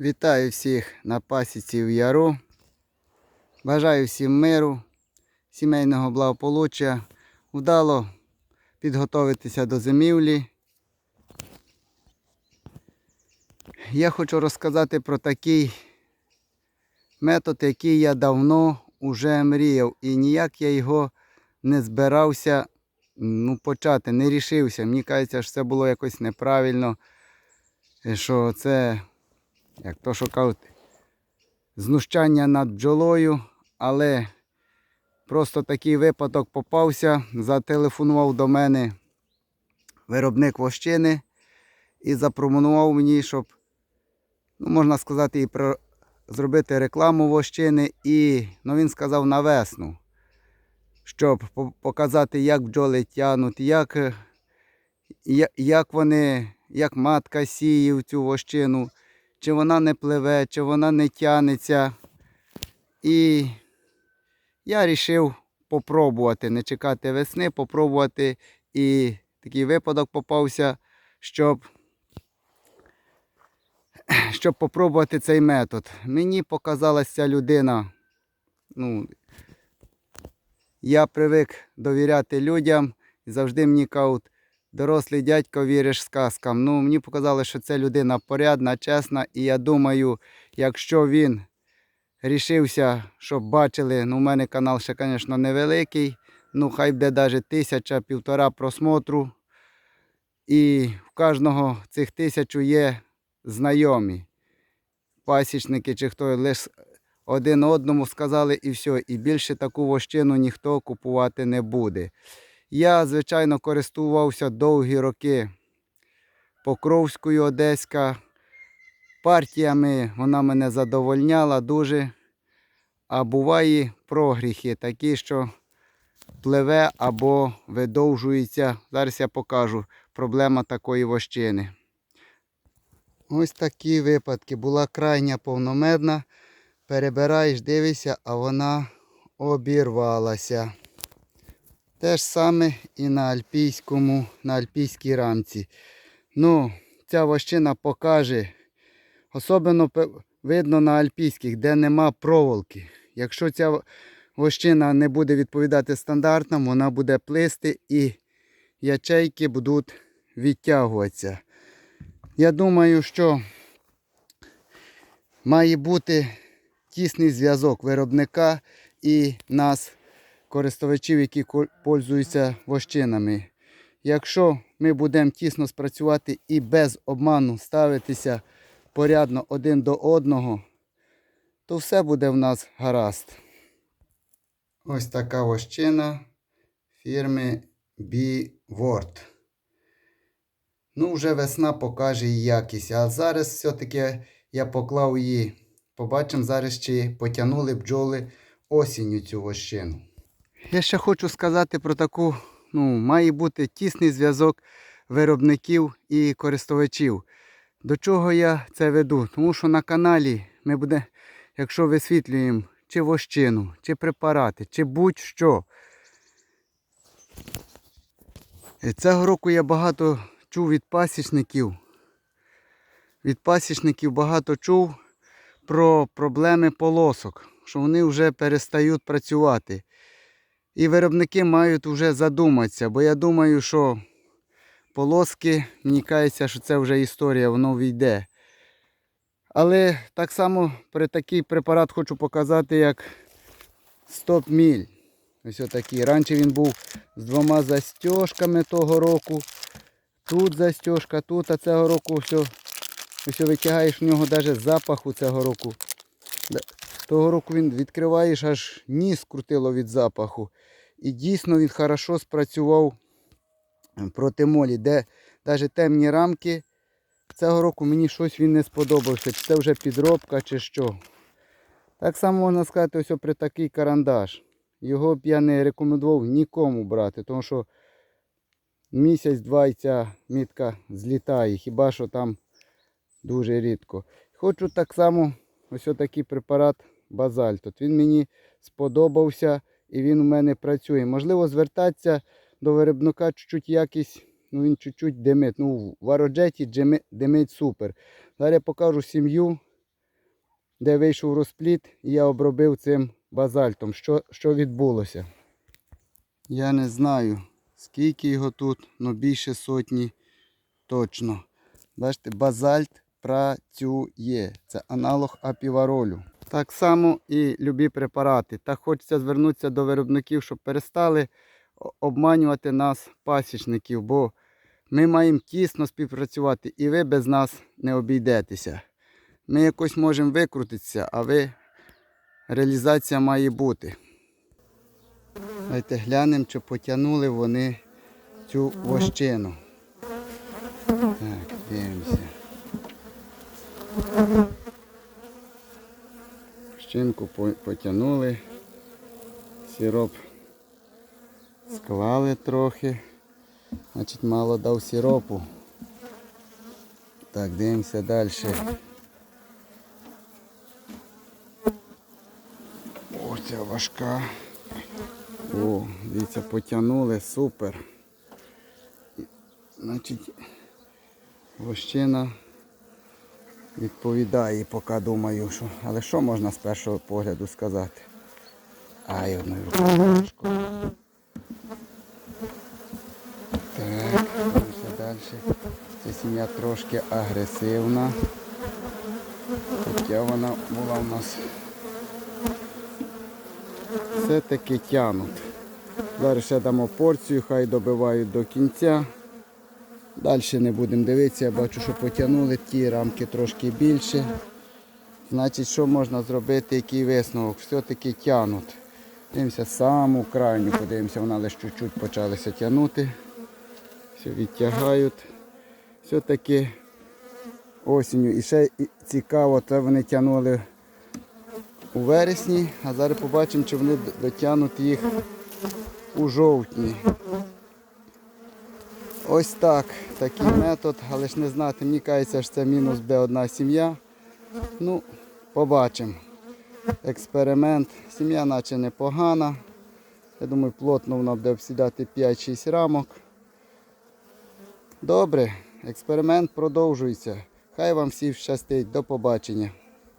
Вітаю всіх на пасіці в Яру. Бажаю всім миру, сімейного благополуччя, вдало підготуватися до зимівлі. Я хочу розказати про такий метод, який я давно вже мріяв, і ніяк я його не збирався ну, почати, не рішився. Мені кажеться, що це було якось неправильно, що це як то що кажуть, знущання над бджолою, але просто такий випадок попався, зателефонував до мене виробник вощини і запропонував мені, щоб, ну, можна сказати, і про... зробити рекламу вощини. І ну, він сказав на весну, щоб показати, як бджоли тянуть, як, як вони, як матка сіє в цю вощину чи вона не пливе, чи вона не тянеться. І я вирішив попробувати, не чекати весни, попробувати. І такий випадок попався, щоб, щоб попробувати цей метод. Мені показалася людина. Ну, я привик довіряти людям і завжди мені кажуть, дорослий дядько віриш сказкам. Ну, мені показали, що це людина порядна, чесна, і я думаю, якщо він рішився, щоб бачили, ну, у мене канал ще, звісно, невеликий, ну, хай буде навіть тисяча, півтора просмотру. І в кожного цих тисячу є знайомі, пасічники чи хто лише один одному сказали і все. І більше таку вощину ніхто купувати не буде. Я, звичайно, користувався довгі роки Покровською Одеська. Партіями вона мене задовольняла дуже. А буває прогріхи такі, що пливе або видовжується. Зараз я покажу проблема такої вощини. Ось такі випадки. Була крайня повномедна. Перебираєш, дивишся, а вона обірвалася. Те ж саме і на альпійському, на альпійській рамці. Ну, ця вощина покаже, особливо видно на альпійських, де нема проволоки. Якщо ця вощина не буде відповідати стандартам, вона буде плисти і ячейки будуть відтягуватися. Я думаю, що має бути тісний зв'язок виробника і нас, користувачів, які пользуються вощинами. Якщо ми будемо тісно спрацювати і без обману ставитися порядно один до одного, то все буде в нас гаразд. Ось така вощина фірми B-Word. Ну, вже весна покаже її якість. А зараз все-таки я поклав її. Побачимо зараз, чи потягнули бджоли осінню цю вощину. Я ще хочу сказати про таку, ну, має бути тісний зв'язок виробників і користувачів. До чого я це веду? Тому що на каналі ми буде, якщо висвітлюємо чи вощину, чи препарати, чи будь-що. Е, Цього року я багато чув від пасічників. Від пасічників багато чув про проблеми полосок, що вони вже перестають працювати. І виробники мають вже задуматися, бо я думаю, що полоски, мені кажеться, що це вже історія, воно війде. Але так само при такий препарат хочу показати, як стоп міль. Ось отакий. Раніше він був з двома застіжками того року. Тут застіжка, тут, а цього року все, ось витягаєш в нього навіть запаху цього року. Того року він відкриваєш, аж ніс крутило від запаху. І дійсно він хорошо спрацював проти молі, де навіть темні рамки. Цього року мені щось він не сподобався. Чи це вже підробка, чи що. Так само можна сказати, ось при такий карандаш. Його б я не рекомендував нікому брати, тому що місяць-два і ця мітка злітає, хіба що там дуже рідко. Хочу так само ось такий препарат базальт. От він мені сподобався і він у мене працює. Можливо, звертатися до виробника чуть-чуть якість, ну він чуть-чуть димить. Ну, в ароджеті димить супер. Зараз я покажу сім'ю де вийшов розпліт, і я обробив цим базальтом. Що, що відбулося? Я не знаю, скільки його тут, але більше сотні точно. Бачите, базальт працює. Це аналог апіваролю. Так само і любі препарати. Так хочеться звернутися до виробників, щоб перестали обманювати нас, пасічників, бо ми маємо тісно співпрацювати і ви без нас не обійдетеся. Ми якось можемо викрутитися, а ви реалізація має бути. Давайте глянемо, чи потягнули вони цю вощину. Так, дивимося. Вощинку по- потягнули. Сироп склали трохи. Значить, мало дав сиропу. Так, дивимося далі. О, ця важка. О, дивіться, потягнули, супер. Значить, вощина відповідає, поки думаю, що. Але що можна з першого погляду сказати? Ай, одною рукою. Так, далі. Ця сім'я трошки агресивна. Хоча вона була у нас все-таки тянуть. Зараз ще дамо порцію, хай добивають до кінця. Далі не будемо дивитися, я бачу, що потягнули ті рамки трошки більше. Значить, що можна зробити, який висновок? Все-таки тянуть. Дивимося саму крайню, подивимося, вона лише чуть-чуть почалася тягнути. Все відтягають. Все-таки осінню. І ще цікаво, це вони тягнули у вересні, а зараз побачимо, чи вони дотягнуть їх у жовтні. Ось так, такий метод, але ж не знати, мені кажеться, що це мінус буде одна сім'я. Ну, побачимо. Експеримент. Сім'я наче непогана. Я думаю, плотно вона буде обсідати 5-6 рамок. Добре, експеримент продовжується. Хай вам всім щастить. До побачення.